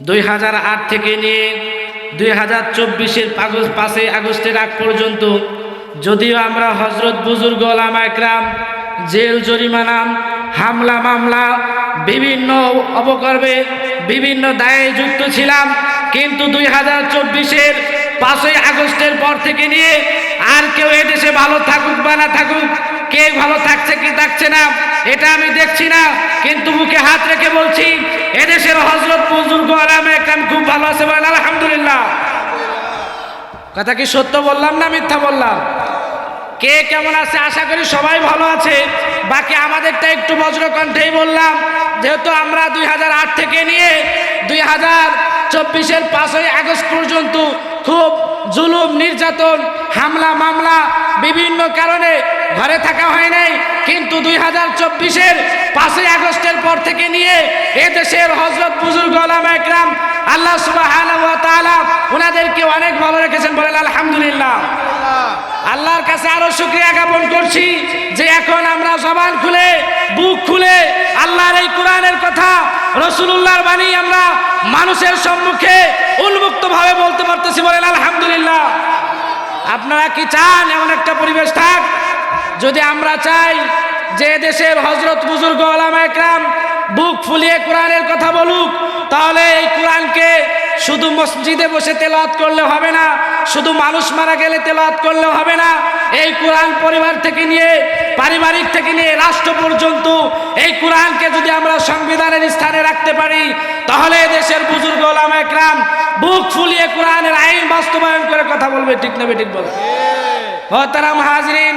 দুই হাজার আট থেকে নিয়ে দুই হাজার চব্বিশের পাঁচই আগস্টের আগ পর্যন্ত, যদিও আমরা হজরত বুজুর্গ ওলামাকরাম জেল, জরিমানা, হামলা, মামলা, বিভিন্ন অবকর্মে বিভিন্ন দায়ে যুক্ত ছিলাম, কিন্তু দুই হাজার চব্বিশের পাঁচই আগস্টের পর থেকে নিয়ে আর কেউ এদেশে ভালো থাকুক বা না থাকুক কে ভালো থাকছে, কি থাকছে না, এটা আমি দেখছি না। কিন্তু মুখে হাত রেখে বলছি, এদেশের হজরত বুজুর্গ আলামে একদম খুব ভালো আছে বলেন, আলহামদুলিল্লাহ। কথা কি সত্য বললাম না মিথ্যা বললাম? কে কেমন আছে, আশা করি সবাই ভালো আছে। বাকি আমাদেরটা একটু বজ্রকণ্ঠেই বললাম, যেহেতু আমরা দুই হাজার আট থেকে নিয়ে দুই হাজার চব্বিশের পাঁচই আগস্ট পর্যন্ত খুব জুলুম, নির্যাতন, হামলা, মামলা, বিভিন্ন কারণে ঘরে থাকা হয় নাই, কিন্তু দুই হাজার চব্বিশের পাঁচই আগস্টের পর থেকে নিয়ে এদেশের হজরত বুজুর্গ একরাম, আল্লাহ সুবাহ ওনাদেরকে অনেক ভালো রেখেছেন বলেন আলহামদুলিল্লাহ। আল্লাহর কাছে আরও শুক্রিয়া জ্ঞাপন করছি যে এখন আমরা জবান খুলে, বুক খুলে আল্লাহর এই কোরআনের কথা রসুল্লাহর বাণী আমরা মানুষের সম্মুখে উন্মুক্ত ভাবে বলতে পারতেছি বলেন আলহামদুলিল্লাহ। আপনারা কি চান এমন একটা পরিবেশ থাক? যদি আমরা চাই যে দেশের হজরত বুজুর্গ আলামা বুক ফুলিয়ে কোরআনের কথা বলুক, তাহলে এই কোরআনকে শুধু মসজিদে বসে তেলাওয়াত করলে হবে না, শুধু মানুষ মারা গেলে তেলাওয়াত করলে হবে না, এই কোরআন পরিবার থেকে নিয়ে, পারিবারিক থেকে নিয়ে, রাষ্ট্র পর্যন্ত এই কোরআনকে যদি আমরা সংবিধানের স্থানে রাখতে পারি, তাহলে দেশের বুজুর্গ ওলামা একরাম বুক ফুলিয়ে কোরআনের আইন বাস্তবায়ন করে কথা বলবে, ঠিক নেবে ঠিক বলবে হতারাম হাজরিন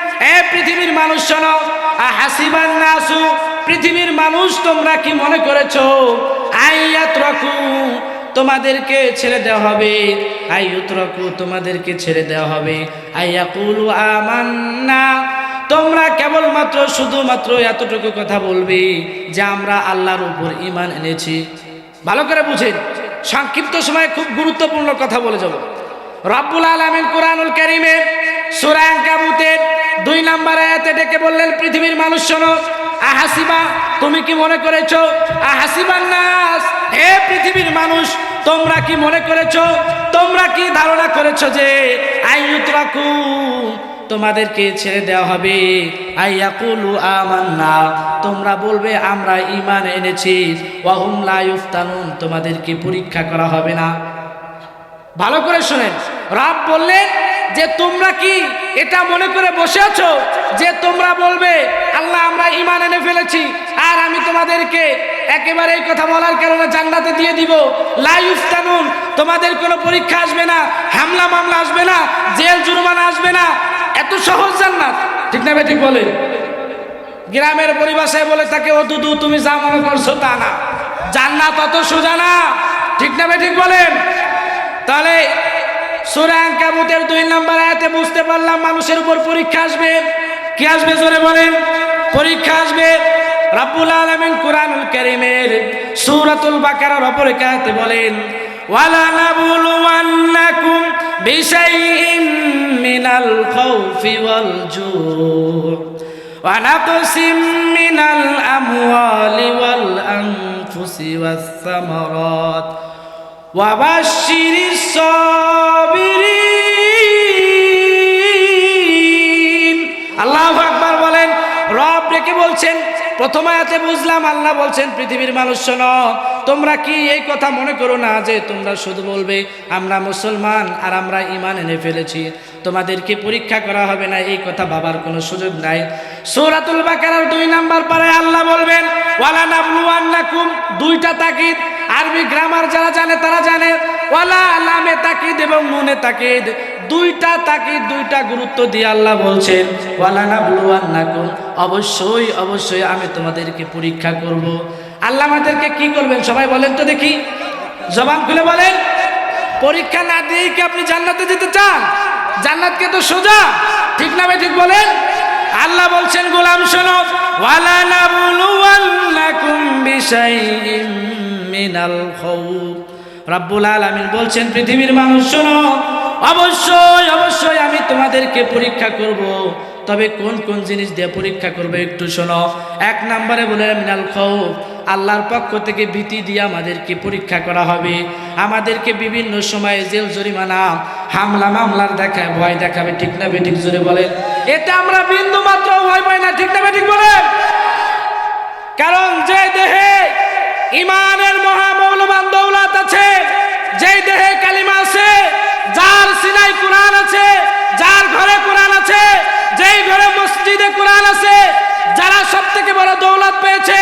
পৃথিবীর মানুষ শোনো হাসিবান নাসু, পৃথিবীর মানুষ তোমরা কি মনে করেছ? আইয়াত রাখু তোমাদেরকে ছেড়ে দেওয়া হবে। আইয়ুতরাকু, তোমাদেরকে ছেড়ে দেওয়া হবে। আইয়াকুলু আমান্না, তোমরা কেবলমাত্র শুধুমাত্র এতটুকু কথা বলবে যে আমরা আল্লাহর উপর ইমান এনেছি। ভালো করে বুঝেন। সংক্ষিপ্ত সময়ে খুব গুরুত্বপূর্ণ কথা বলে যাব। রব্বুল আলমিন কোরআনুল করিমে সুরাং কাবুতের দুই নাম্বার আয়াতে ডেকে বললেন, পৃথিবীর মানুষ শোনো, আহাসিবা, তুমি কি মনে করেছ, আহাসিবান নাস? হে পৃথিবীর মানুষ, তোমরা কি মনে করেছ, তোমরা কি ধারণা করেছ যে আইয়ুতরাকু, তোমাদেরকে ছেড়ে দেওয়া হবে? আইয়াকুলু আমান্না, তোমরা বলবে, আমরা ঈমান এনেছি, ওয়াহুম লা ইফতানুন তোমাদেরকে পরীক্ষা করা হবে না। ভালো করে শুনেন, রাব বললেন যে তোমরা কি এটা মনে করে বসে আছো? যে তোমরা বলবে, আল্লাহ, আমরা ইমান এনে ফেলেছি, আর আমি তোমাদেরকে একেবারে এই কথা বলার কারণে জান্নাতে দিয়ে দিব। লাইফতানুন তোমাদের কোনো পরীক্ষা আসবে না, হামলা মামলা আসবে না, জেল জুরমানা আসবে না। এত সহজ জান্নাত। ঠিক না ঠিক বলে? গ্রামের পরিভাষায় বলে থাকে, ও দুদু, তুমি যা মনে করছ তা না। জান্নাত অত সোজা না। ঠিক না ঠিক বলেন? তাহলে সুরাং কাবুতের দুই নম্বর আয়াতে বুঝতে পারলাম মানুষের উপর পরীক্ষা আসবে। কি আসবে জোরে বলেন? পরীক্ষা আসবে। রাব্বুল আলামিন কুরআনুল কারীমের সূরাতুল বাকারার অপর আয়াতে বলেন, ওয়ালা নাবুলুওয়ান্নাকুম বিশাইইন মিনাল খাউফি ওয়াল জুউ। ওয়া নাকসিম মিনাল আমওয়ালি ওয়াল আনফুসি ওয়াস সামারাত। وبشر الصابرين আল্লাহ আকবার বলেন রব ডেকে বলছেন প্রথম আয়াতে বুঝলাম আল্লাহ বলছেন পৃথিবীর মানুষ শোনো তোমরা কি এই কথা মনে করো না যে তোমরা শুধু বলবে আমরা মুসলমান আর আমরা ইমান এনে ফেলেছি তোমাদেরকে পরীক্ষা করা হবে না এই কথা ভাবার কোনো সুযোগ নাই সূরাতুল বাকারার দুই নাম্বার পারে আল্লাহ বলবেন ওয়ালা নাবলুয়ান্নাকুম দুইটা তাকিদ আরবি গ্রামার যারা জানে, তারা জানে। ওয়ালা লামে তাকিদ এবং নুনে তাকিদ। দুইটা তাকিদ, দুইটা গুরুত্ব দিয়ে আল্লাহ বলছেন, ওয়ালা নাবলুয়ান্নাকুম অবশ্যই অবশ্যই আমি তোমাদেরকে পরীক্ষা করব। আল্লাহ আমাদেরকে কি করবেন সবাই বলেন তো দেখি। জবান খুলে বলেন। পরীক্ষা না দিয়েই কি আপনি জান্নাতে যেতে চান? জান্নাতকে তো সোজা। ঠিক না ঠিক বলেন। আল্লাহ বলছেন, গোলাম শোনো। ওয়ালা নাবুলুয়ান্নাকুম বিশাইইম মিনাল খাউফ রাব্বুল আলামিন বলছেন, পৃথিবীর মানুষ, শোনো, অবশ্যই অবশ্যই আমি তোমাদেরকে পরীক্ষা করব। তবে কোন কোন জিনিস দিয়ে পরীক্ষা করবে একটু শোনো। এক নম্বরে বলে, মিনাল খাউফ আল্লাহর পক্ষ থেকে ভীতি দিয়ে আমাদেরকে পরীক্ষা করা হবে। আমাদেরকে বিভিন্ন সময়ে জেল, জরিমানা, হামলা, মামলার দেখায়, ভয় দেখাবে। ঠিক না বেঠিক জোরে বলে এটা আমরা বিন্দু মাত্র ভয় পাই না, ঠিক না বেঠিক বলে কারণ যে দেহে ইমানের মহামৌলবান দৌলত আছে। যেই দেহে কালিমা আছে, যার সিনাই কোরআন আছে, যার ঘরে কোরআন আছে, যেই ঘরে মসজিদে কোরআন আছে, যারা সব থেকে বড় দৌলত পেয়েছে,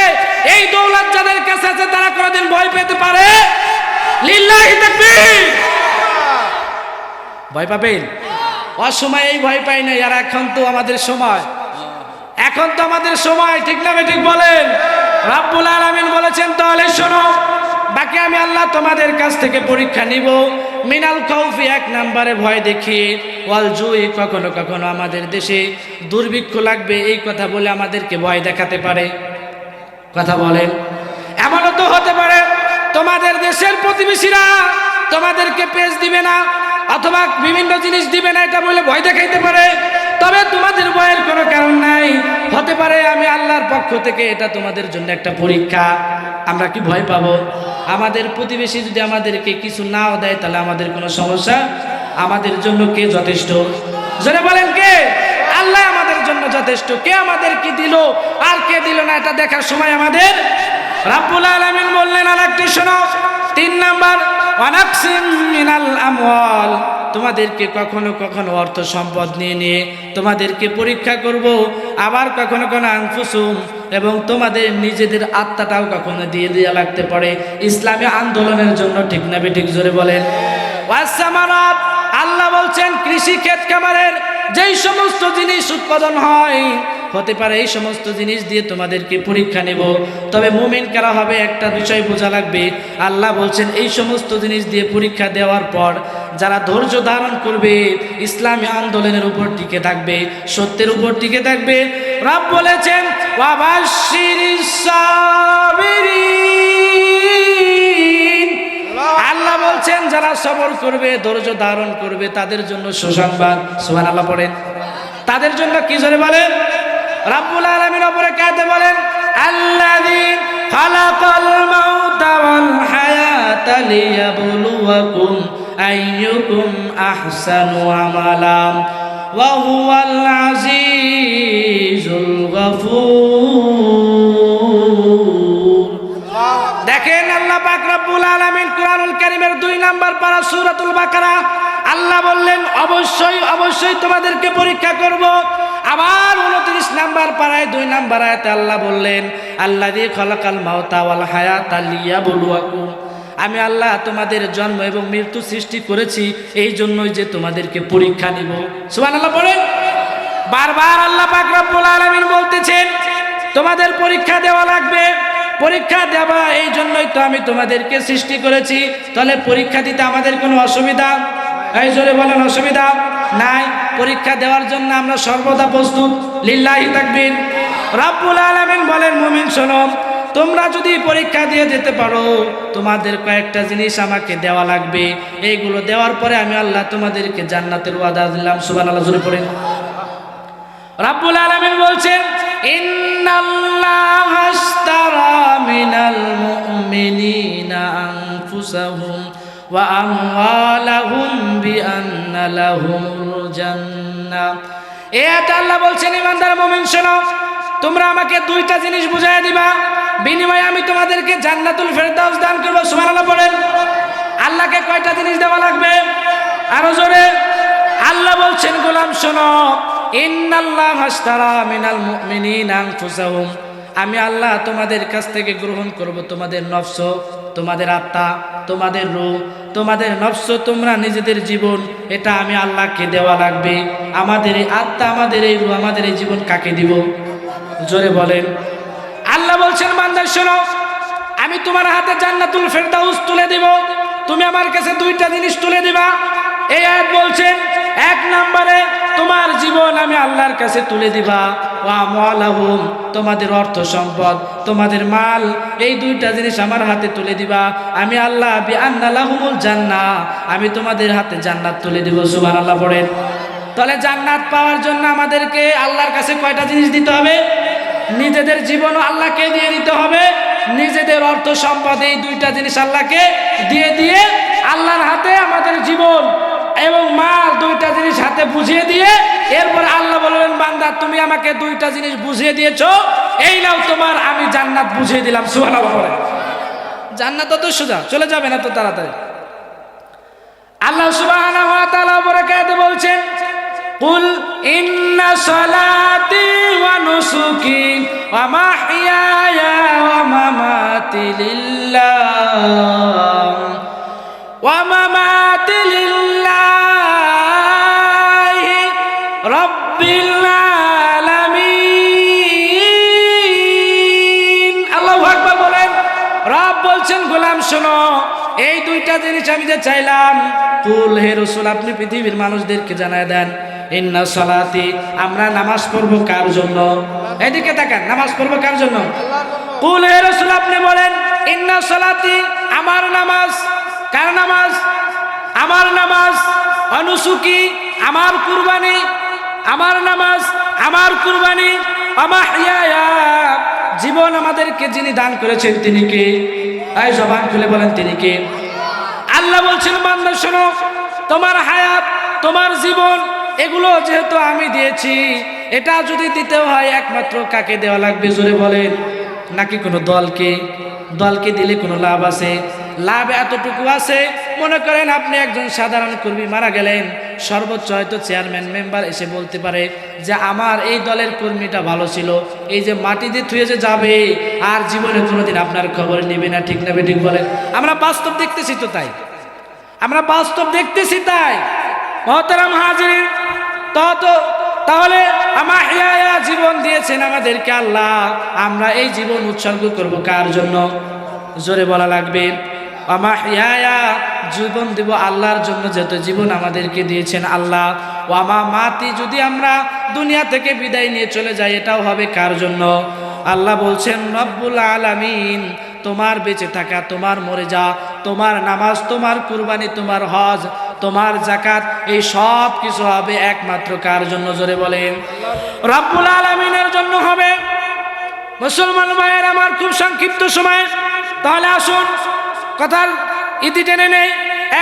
এই দৌলত যাদের কাছে আছে, তারা কোনোদিন ভয় পেতে পারে? লিল্লাহি তাকবীর! ভয় পাবেন? অসময় এই ভয় পাই না আর এখন তো আমাদের সময়। এখন তো আমাদের সময়, ঠিক না ঠিক বলেন? রাব্বুল আলামিন বলেছেন, তাহলে শোনো, বাকি আমি আল্লাহ তোমাদের কাছ থেকে পরীক্ষা নিব। মিনাল কৌফি এক নাম্বারে ভয় দেখিয়ে ওয়াল জুই কখনো কখনো আমাদের দেশে দুর্ভিক্ষ লাগবে, এই কথা বলে আমাদেরকে ভয় দেখাতে পারে। কথা বলেন। এমনও তো হতে পারে, তোমাদের দেশের প্রতিবেশীরা তোমাদেরকে পেজ দিবে না, অথবা বিভিন্ন জিনিস দিবে না, এটা বলে ভয় দেখাইতে পারে। তবে তোমাদের ভয়ের কোনো কারণ নাই। হতে পারে আমি আল্লাহর পক্ষ থেকে এটা তোমাদের জন্য একটা পরীক্ষা। আমরা কি ভয় পাবো? আমাদের প্রতিবেশী যদি আমাদেরকে কিছু নাও দেয়, তাহলে আমাদের কোনো সমস্যা? আমাদের জন্য কে যথেষ্ট? জোরে বলেন কে? আল্লাহ আমাদের জন্য যথেষ্ট। কে আমাদের কি দিল আর কে দিল না, এটা দেখার সময় আমাদের। রাব্বুল আলামিন বললেন আর একটি শোনো। তিন নাম্বার, ওয়ানাকসিম মিনাল আমওয়াল। তোমাদেরকে কখনো কখনো অর্থ সম্পদ নিয়ে নিয়ে তোমাদেরকে পরীক্ষা করব, আবার কখনো কখনো আনফুসুম, এবং তোমাদের নিজেদের আত্মাটাও কখনো দিয়ে দেওয়া লাগতে পারে। ইসলামী আন্দোলনের জন্য ঠিক না ঠিক জোরে বলেন। আল্লাহ বলছেন, কৃষি ক্ষেত খামারের যেই সমস্ত জিনিস উৎপাদন হয়, হতে পারে এই সমস্ত জিনিস দিয়ে তোমাদেরকে পরীক্ষা নেব। তবে মুমিন কারা হবে, একটা বিষয় বোঝা লাগবে। আল্লাহ বলছেন, এই সমস্ত জিনিস দিয়ে পরীক্ষা দেওয়ার পর যারা ধৈর্য ধারণ করবে, ইসলামী আন্দোলনের উপর টিকে থাকবে, সত্যের উপর টিকে থাকবে। রব বলেছেন আল্লাহ বলছেন, যারা সবর করবে, ধৈর্য ধারণ করবে, তাদের জন্য সুসংবাদ। সুহান আল্লাহ পড়েন। তাদের জন্য কি জোরে বলেন? রাব্বুল আলামিন উপরে কাঁদে বলেন, আল্লাযী খালাকাল মাউতা ওয়াল হায়াতা লিয়াবলুয়াকুম আইয়ুকুম আহসানু আমালা ওয়া হুয়াল আজিজুল দেখেন আল্লাহ পাক রব্বুল আলামিন কুরআনুল কারীমের দুই নাম্বার পারা সূরাতুল বাকারা, আল্লাহ বললেন, অবশ্যই অবশ্যই তোমাদেরকে পরীক্ষা করব। আবার উনত্রিশ নাম্বার পাড়ায় দুই নাম্বার আয়াতে আল্লাহ বললেন আল্লাহ দিয়ে খলাকাল মাওতা ওয়াল হায়াত আলিয়া আমি আল্লাহ তোমাদের জন্ম এবং মৃত্যু সৃষ্টি করেছি, এই জন্যই যে তোমাদেরকে পরীক্ষা নিব। সুবহানাল্লাহ বলেন। বারবার আল্লাহ পাক রব্বুল আলামিন বলতেছেন, তোমাদের পরীক্ষা দেওয়া লাগবে। পরীক্ষা দেওয়া, এই জন্যই তো আমি তোমাদেরকে সৃষ্টি করেছি। তাহলে পরীক্ষা দিতে আমাদের কোনো অসুবিধা? এই জোরে বলেন, অসুবিধা নাই। পরীক্ষা দেওয়ার জন্য আমরা সর্বদা প্রস্তুত। লিল্লাহি তাকবীর। রাব্বুল আলামিন বলেন, মুমিন শোনো তোমরা যদি পরীক্ষা দিয়ে যেতে পারো, তোমাদের কয়েকটা জিনিস আমাকে দেওয়া লাগবে। এইগুলো দেওয়ার পরে আমি আল্লাহ তোমাদেরকে জান্নাতের ওয়াদা দিলাম। সুবহানাল্লাহ, জোরে পড়েন। রাব্বুল আলামিন বলছেন মিনাল আল্লাহ বলছেন, ইমানদার তোমরা আমাকে দুইটা জিনিস বুঝাই দিবা। বিনিময়ে আমি তোমাদেরকে জান্নাতুল ফেরদাউস দান করব, সুবহানাল্লাহ পড়েন আল্লাহকে কয়টা জিনিস দেওয়া লাগবে? আরও জোরে। আল্লাহ বলছেন, গোলাম, শোনো, ইন্নাল্লাহ হাসতারা মিনাল মুমিনিনা আনফুসাহুম। আমি আল্লাহ তোমাদের কাছ থেকে গ্রহণ করব, তোমাদের নফস, তোমাদের আত্মা, তোমাদের রূহ, তোমাদের নফস, তোমরা নিজেদের জীবন, এটা আমি আল্লাহকে দেওয়া লাগবে। আমাদের এই আত্মা, আমাদের এই রূহ, আমাদের এই জীবন কাকে দিব? জোরে বলেন। আল্লাহ বলছেন বান্দার শোনো, আমি তোমার হাতে জান্নাতুল ফেরদাউস তুলে দিব। তুমি আমার কাছে দুইটা জিনিস তুলে দিবা। এই আয়াত বলছেন এক নম্বরে, তোমার জীবন আমি আল্লাহর কাছে তুলে দিবা। ওয়া আমওয়ালাহুম, তোমাদের অর্থ সম্পদ, তোমাদের মাল, এই দুইটা জিনিস আমার হাতে তুলে দিবা। আমি আল্লাহ বি আন্নালাহুমুল জান্নাহ, আমি তোমাদের হাতে জান্নাত তুলে দিব, সুবহানাল্লাহ, পড়েন। তাহলে জান্নাত পাওয়ার জন্য আমাদেরকে আল্লাহর কাছে কয়টা জিনিস দিতে হবে? নিজেদের জীবনও আল্লাহকে দিয়ে দিতে হবে। নিজেদের অর্থ সম্পদ এই দুইটা জিনিস আল্লাহকে দিয়ে দিয়ে আল্লাহর হাতে আমাদের জীবন এবং মাল দুইটা জিনিস হাতে বুঝিয়ে দিয়ে এরপর আল্লাহ বলবেন বান্দা, তুমি আমাকে দুইটা জিনিস বুঝিয়ে দিয়েছ। এই নাও তোমার, আমি জান্নাত বুঝিয়ে দিলাম। সুবহানাল্লাহ বলে। জান্নাত তো সোজা, চলে যাবে না তো তাড়াতাড়ি। আল্লাহ বরকাতে বলছেন নুসুকি ওয়া মাহইয়ায়া ওয়া মামাতি লিল্লাহ। ওয়া মামাতি লিল্লাহি রাব্বিল আলামিন। আল্লাহু আকবার বলেন, রব বলছেন, গোলাম, শোনো, এই দুইটা জিনিস আমি যে চাইলাম, কুল হে রসুল, আপনি পৃথিবীর মানুষদেরকে জানায় দেন। ইন্না সালাতি, আমরা নামাজ পড়ব কার জন্য? এদিকে তাকান, নামাজ পড়ব কার জন্য? কুল হে রসুল, আপনি বলেন, ইন্না সালাতি, আমার নামাজ। কার নামাজ? আমার নামাজ। অনুসুকি, আমার কুরবানি। আমার নামাজ, আমার কুরবানি। জীবন আমাদেরকে যিনি দান করেছেন, তিনি কে? এই জবান খুলে বলেন, তিনি কে? আল্লাহ বলছেন, বান্দা, শোনো, তোমার হায়াত, তোমার জীবন এগুলো যেহেতু আমি দিয়েছি, এটা যদি দিতেও হয়, একমাত্র কাকে দেওয়া লাগবে? জোরে বলেন। নাকি কোনো দলকে? দলকে দিলে কোনো লাভ আছে? লাভ এতটুকু আছে, মনে করেন আপনি একজন সাধারণ কর্মী মারা গেলেন, সর্বোচ্চ হয়তো চেয়ারম্যান, মেম্বার এসে বলতে পারে যে, আমার এই দলের কর্মীটা ভালো ছিল, এই যে মাটি দিয়ে থুয়ে যে যাবে, আর জীবনে কোনোদিন আপনার খবর নেবে না। ঠিক না ঠিক বলেন। আমরা বাস্তব দেখতেছি তো তাই। আমরা বাস্তব দেখতেছি তাই। মহতারাম হাজির তত তাহলে আমার হিয়া জীবন দিয়েছেন আমাদেরকে আল্লাহ। আমরা এই জীবন উৎসর্গ করব কার জন্য? জোরে বলা লাগবে আমা হিয়া জীবন দেব আল্লাহর জন্য যত জীবন আমাদেরকে দিয়েছেন আল্লাহ। ও আমা মাতি যদি আমরা দুনিয়া থেকে বিদায় নিয়ে চলে যাই, এটাও হবে কার জন্য? আল্লাহ বলছেন, রব্বুল আলামিন, তোমার বেঁচে থাকা, তোমার মরে যা তোমার নামাজ, তোমার কুরবানি, তোমার হজ তোমার জাকাত, এই সব কিছু হবে একমাত্র কার জন্য? জোরে বলেন। রব্বুল আলমিনের জন্য হবে। মুসলমান ভাইয়ের আমার খুব সংক্ষিপ্ত সময়। তাহলে আসুন, কথার ইতি টেনে নেই।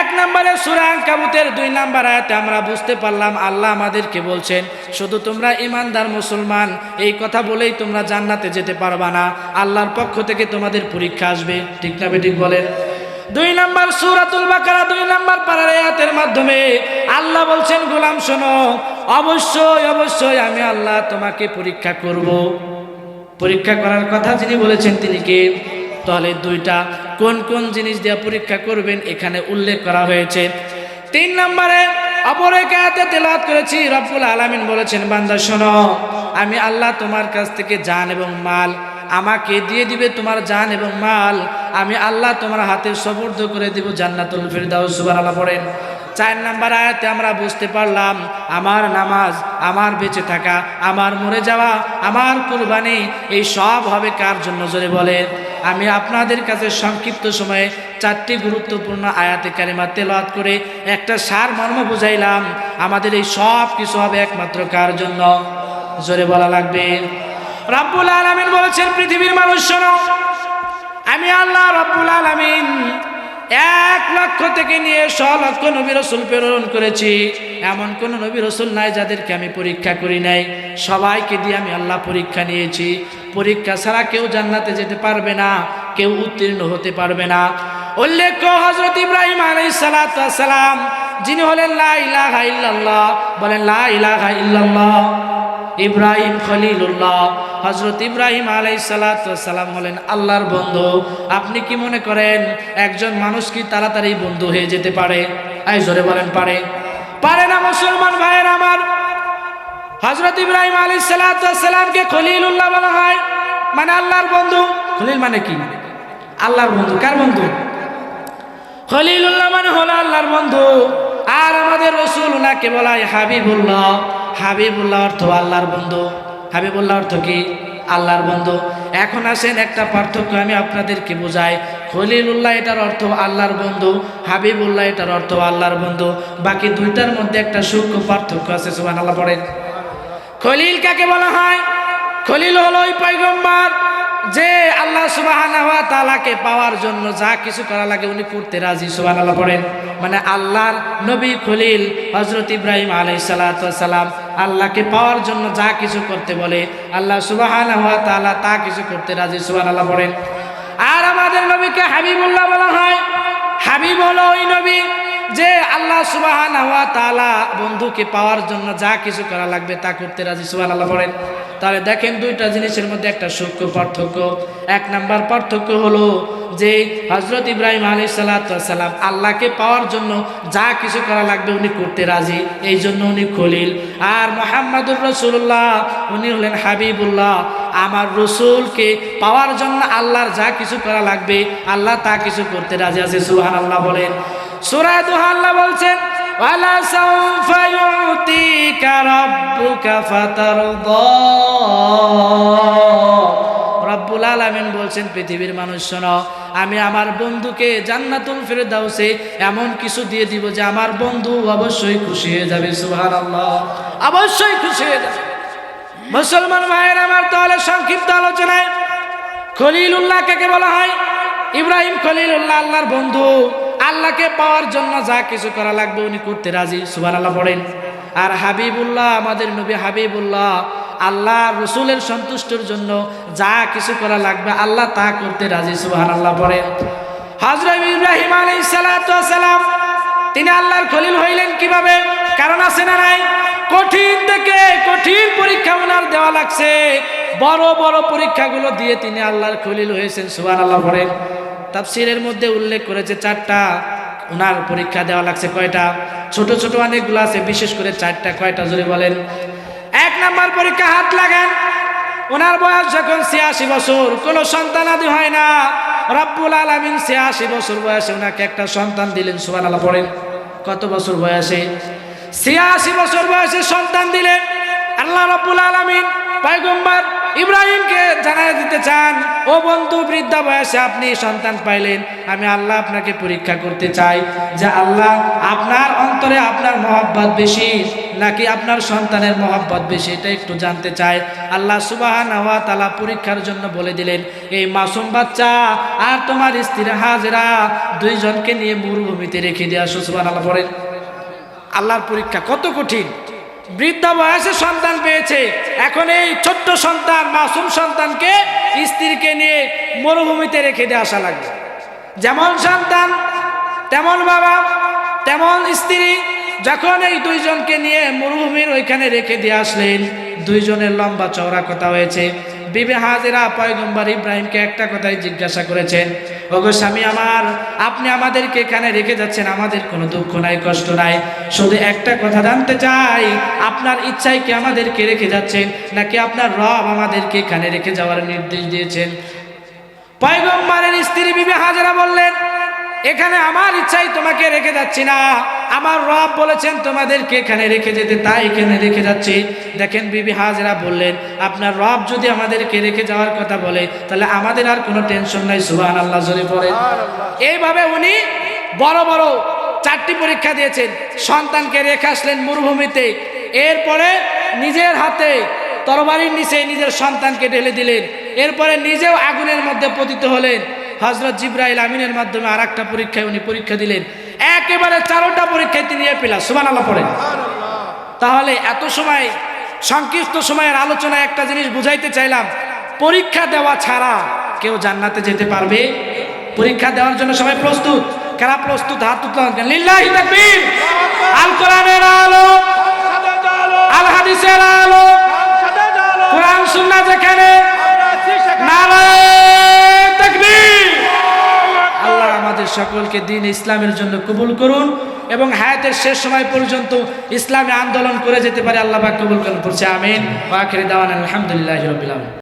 এক নম্বরে সুরাং কাবুতের দুই নাম্বার আয়াতে আমরা বুঝতে পারলাম, আল্লাহ আমাদেরকে বলছেন, শুধু তোমরা ইমানদার মুসলমান, এই কথা বলেই তোমরা জান্নাতে যেতে পারবা না। আল্লাহর পক্ষ থেকে তোমাদের পরীক্ষা আসবে। ঠিক না ঠিক বলেন? দুই নাম্বার সুরাতুল বাকারা, দুই নাম্বার পাড়ার আয়াতের মাধ্যমে আল্লাহ বলছেন, গোলাম, শোনো, অবশ্যই অবশ্যই আমি আল্লাহ তোমাকে পরীক্ষা করব। পরীক্ষা করার কথা যিনি বলেছেন তিনি কে? তাহলে দুইটা, কোন কোন জিনিস দিয়ে পরীক্ষা করবেন এখানে উল্লেখ করা হয়েছে। তিন নম্বরে অপরেকাতে তেলাত করেছি, রব্বুল আলামিন বলেছেন, বান্দা, শোনো, আমি আল্লাহ তোমার কাছ থেকে জান এবং মাল আমাকে দিয়ে দিবে তোমার জান এবং মাল। আমি আল্লাহ তোমার হাতে সবর্দ করে দিব জান্নাতুল ফিরদাউস, সুবহানাল্লাহ পড়েন। চার নাম্বার আয়াতে আমরা বুঝতে পারলাম, আমার নামাজ, আমার বেঁচে থাকা, আমার মরে যাওয়া, আমার কুরবানি, এই সব হবে কার জন্য জোরে বলে আমি আপনাদের কাছে সংক্ষিপ্ত সময়ে চারটি গুরুত্বপূর্ণ আয়াতে কারিমা তেলাওয়াত করে একটা সার মর্ম বুঝাইলাম। আমাদের এই সব কিছু হবে একমাত্র কার জন্য? জোরে বলা লাগবে। রব্বুল আলামিন বলেছেন, পৃথিবীর মানুষ, শোনো, আমি আল্লাহ রব্বুল আলামিন এক লক্ষ থেকে নিয়ে ছ লক্ষ নবী রসুল প্রেরণ করেছি। এমন কোন নবী রসুল নাই যাদেরকে আমি পরীক্ষা করি নাই। সবাইকে দিয়ে আমি আল্লাহ পরীক্ষা নিয়েছি। পরীক্ষা ছাড়া কেউ জান্নাতে যেতে পারবে না, কেউ উত্তীর্ণ হতে পারবে না। উল্লেখ্য হজরত ইব্রাহিম আলাই সালাম, যিনি হলেন লা ইলাহা ইল্লাল্লাহ, বলেন লা ইলাহা ইল্লাল্লাহ। ইব্রাহিম খলিলুল্লাহ। হজরত ইব্রাহিম আলাই সালাম হলেন আল্লাহর বন্ধু। আপনি কি মনে করেন একজন মানুষ কি তাড়াতাড়ি বন্ধু হয়ে যেতে পারে? আই জোরে বলেন, পারে। পারে না মুসলমান ভাইয়ের আমার। হজরত ইব্রাহিম আলী সালামকে খলিলুল্লাহ বলা হয়। মানে আল্লাহর বন্ধু। খলিল মানে কি? আল্লাহর বন্ধু। কার বন্ধু? খলিলুল্লাহ মানে হলো আল্লাহর বন্ধু। আর আমাদের রসুল ওনাকে বলা হাবিবুল্লাহ। হাবিবুল্লাহ অর্থ আল্লাহর বন্ধু। হাবিবুল্লাহ অর্থ কি? আল্লাহর বন্ধু। এখন আসেন একটা পার্থক্য আমি আপনাদেরকে বোঝাই। খলিলুল্লাহ এটার অর্থ আল্লাহর বন্ধু, হাবিবুল্লাহ এটার অর্থ আল্লাহর বন্ধু। বাকি দুইটার মধ্যে একটা সূক্ষ্ম পার্থক্য আছে সুবান আল্লাহ পড়েন। খলিল কাকে বলা হয়? খলিল হলো ওই পয়গম্বর যে আল্লাহ সুবাহানা ওয়া তাআলাকে পাওয়ার জন্য যা কিছু করা লাগে উনি করতে রাজি, সুবহানাল্লাহ, পড়েন। মানে আল্লাহর নবী খলিল হজরত ইব্রাহিম সালাম আল্লাহকে পাওয়ার জন্য যা কিছু করতে বলে, আল্লাহ সুবাহান হওয়া তালা তা কিছু করতে রাজি, সুবহানাল্লাহ বলেন আর আমাদের নবীকে হাবিবুল্লাহ বলা হয়। হাবিব হলো ওই নবী যে আল্লাহ সুবাহান হওয়া তালা বন্ধুকে পাওয়ার জন্য যা কিছু করা লাগবে তা করতে রাজি সুবাহ আল্লাহ বলেন তাহলে দেখেন দুইটা জিনিসের মধ্যে একটা সূক্ষ্ম পার্থক্য। এক নাম্বার পার্থক্য হলো যে হজরত ইব্রাহিম আলী সাল্লাম আল্লাহকে পাওয়ার জন্য যা কিছু করা লাগবে উনি করতে রাজি, এই জন্য উনি খলিল। আর মোহাম্মদুর রসুল্লাহ উনি হলেন হাবিবুল্লাহ। আমার রসুলকে পাওয়ার জন্য আল্লাহর যা কিছু করা লাগবে, আল্লাহ তা কিছু করতে রাজি আছে সুহান আল্লাহ বলেন। সুরা দুহা আল্লাহ বলছেন সাউফা ইউতিকা রাব্বুকা ফাতারদা। রব্বুল আলামিন বলছেন, পৃথিবীর মানুষ, শোনো, আমি আমার বন্ধুকে জান্নাতুল ফেরদাউসে এমন কিছু দিয়ে দিব যে আমার বন্ধু অবশ্যই খুশি হয়ে যাবে, সুবহানাল্লাহ। অবশ্যই খুশি হয়ে যাবে। মুসলমান ভাইয়ের, আমার তাহলে সংক্ষিপ্ত আলোচনায় খলিলুল্লাহ কাকে বলা হয়? ইব্রাহিম খলিল উল্লাহ আল্লাহর বন্ধু। আল্লাহকে পাওয়ার জন্য যা কিছু করা লাগবে উনি করতে রাজি সুবান আল্লাহ পড়েন। আর হাবিবুল্লাহ, আমাদের নবী হাবিবুল্লাহ, আল্লাহ রসুলের সন্তুষ্টির জন্য যা কিছু করা লাগবে আল্লাহ তা করতে রাজি সুবাহান আল্লাহ পড়েন। হজরত ইব্রাহিম আলী সালাম, তিনি আল্লাহর খলিল হইলেন কীভাবে? কারণ আছে না নাই? কঠিন থেকে কঠিন পরীক্ষা ওনার দেওয়া লাগছে। বড় বড় পরীক্ষাগুলো দিয়ে তিনি আল্লাহর খলিল হয়েছেন সুবান আল্লাহ পড়েন। তাফসিরের মধ্যে উল্লেখ করেছে চারটা। ওনার পরীক্ষা দেওয়া লাগছে কয়টা? ছোট ছোট অনেকগুলো আছে, বিশেষ করে চারটা। কয়টা? জোরে বলেন। এক নাম্বার পরীক্ষা, হাত লাগান। ওনার বয়স যখন ছিয়াশি বছর, কোনো সন্তান আদি হয় না। রব্বুল আলমিন ছিয়াশি বছর বয়সে ওনাকে একটা সন্তান দিলেন সুবান আল্লাহ পড়েন। কত বছর বয়সে? ছিয়াশি বছর বয়সে সন্তান দিলেন। আল্লাহ রব্বুল আলমিন, পয়গম্বর ইব্রাহিমকে জানাই দিতে চান, ও বন্ধু, বৃদ্ধা বয়সে আপনি সন্তান পাইলেন, আমি আল্লাহ আপনাকে পরীক্ষা করতে চাই যে আল্লাহ আপনার অন্তরে আপনার মহব্বত বেশি নাকি আপনার সন্তানের মহব্বত বেশি? এটা একটু জানতে চাই। আল্লাহ সুবাহান হওয়া তালা পরীক্ষার জন্য বলে দিলেন, এই মাসুম বাচ্চা আর তোমার স্ত্রী হাজরা দুইজনকে নিয়ে মরুভূমিতে রেখে দেওয়া সুসবান আল্লাহ পড়েন। আল্লাহর পরীক্ষা কত কঠিন। বৃদ্ধা বয়সে সন্তান পেয়েছে। এখন এই ছোট্ট সন্তান, মাসুম সন্তানকে স্ত্রীকে নিয়ে মরুভূমিতে রেখে দিয়ে আসা লাগবে। যেমন সন্তান, তেমন বাবা, তেমন স্ত্রী। যখন এই দুইজনকে নিয়ে মরুভূমির ওইখানে রেখে দিয়ে আসলেন, দুইজনের লম্বা চওড়া কথা হয়েছে। বিবে হাজেরা পয়গম্বর ইব্রাহিমকে একটা কথাই জিজ্ঞাসা করেছেন ওগো স্বামী আমার, আপনি আমাদেরকে এখানে রেখে যাচ্ছেন, আমাদের কোনো দুঃখ নাই, কষ্ট নাই। শুধু একটা কথা জানতে চাই, আপনার ইচ্ছায় কি আমাদেরকে রেখে যাচ্ছেন, নাকি আপনার রব আমাদেরকে এখানে রেখে যাওয়ার নির্দেশ দিয়েছেন? পয়গম্বরের স্ত্রী বিবে হাজেরা বললেন, এখানে আমার ইচ্ছাই তোমাকে রেখে যাচ্ছি না। আমার রব বলেছেন তোমাদেরকে এখানে রেখে যেতে তাই এখানে রেখে যাচ্ছি। দেখেন বিবি হাজরা বললেন আপনার রব যদি আমাদেরকে রেখে যাওয়ার কথা বলে তাহলে আমাদের আর কোনো টেনশন নাই। সুবাহ আল্লাহ জোরে পড়ে এইভাবে উনি বড় বড় চারটি পরীক্ষা দিয়েছেন। সন্তানকে রেখে আসলেন মরুভূমিতে। এরপরে নিজের হাতে তরবারির নিচে নিজের সন্তানকে ঢেলে দিলেন। এরপরে নিজেও আগুনের মধ্যে পতিত হলেন। হজরত জিব্রাইল আমিনের মাধ্যমে আর একটা পরীক্ষায় উনি পরীক্ষা দিলেন। একেবারে চারোটা পরীক্ষায় তিনি এ পেলা সুমান আল্লাহ পড়ে। তাহলে এত সময়, সংক্ষিপ্ত সময়ের আলোচনায় একটা জিনিস বুঝাইতে চাইলাম, পরীক্ষা দেওয়া ছাড়া কেউ জান্নাতে যেতে পারবে? পরীক্ষা দেওয়ার জন্য সবাই প্রস্তুত? কারা প্রস্তুত? হাত তুলতে যেখানে নারায়ে তাকবীর আল্লাহ আমাদের সকলকে দিন ইসলামের জন্য কবুল করুন এবং হায়াতের শেষ সময় পর্যন্ত ইসলামে আন্দোলন করে যেতে পারে, আল্লাহ কবুল করুন। পড়ছে আমিন। আলহামদুলিল্লাহ